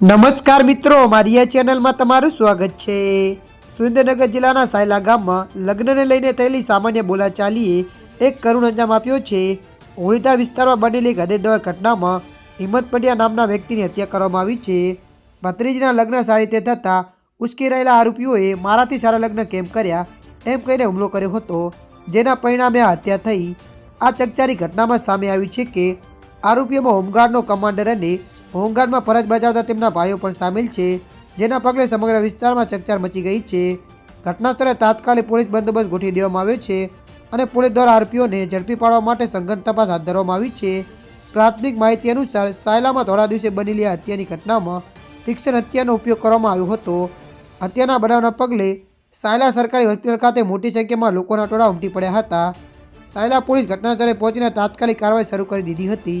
નમસ્કાર મિત્રો, મારી આ ચેનલમાં તમારું સ્વાગત છે. સુરેન્દ્રનગર જિલ્લાના સાયલા ગામમાં લગ્નને લઈને થયેલી સામાન્ય બોલાચાલીએ એક કરુણ અંજામ આપ્યો છે. હોળીધાર વિસ્તારમાં બનેલી એક ઘટનામાં હિંમત પંડ્યા નામના વ્યક્તિની હત્યા કરવામાં આવી છે. ભત્રીજીના લગ્ન સારી રીતે થતાં ઉશ્કેરાયેલા આરોપીઓએ મારાથી સારા લગ્ન કેમ કર્યા એમ કહીને હુમલો કર્યો હતો. જેના પરિણામે આ હત્યા થઈ. આ ચકચારી ઘટનામાં સામે આવ્યું છે કે આરોપીઓમાં હોમગાર્ડનો કમાન્ડર અને હોમગાર્ડમાં ફરજ બજાવતા તેમના ભાઈઓ પણ સામેલ છે, જેના પગલે સમગ્ર વિસ્તારમાં ચકચાર મચી ગઈ છે. ઘટનાસ્થળે તાત્કાલિક પોલીસ બંદોબસ્ત ગોઠવી દેવામાં આવ્યો છે અને પોલીસ દ્વારા આરોપીઓને ઝડપી પાડવા માટે સંઘન તપાસ હાથ ધરવામાં આવી છે. પ્રાથમિક માહિતી અનુસાર, સાયલામાં થોડા દિવસે બનેલી હત્યાની ઘટનામાં શિક્ષણ હત્યાનો ઉપયોગ કરવામાં આવ્યો હતો. હત્યાના બનાવના પગલે સાયલા સરકારી હોસ્પિટલ ખાતે મોટી સંખ્યામાં લોકોના ટોળા ઉમટી પડ્યા હતા. સાયલા પોલીસ ઘટનાસ્થળે પહોંચીને તાત્કાલિક કાર્યવાહી શરૂ કરી દીધી હતી.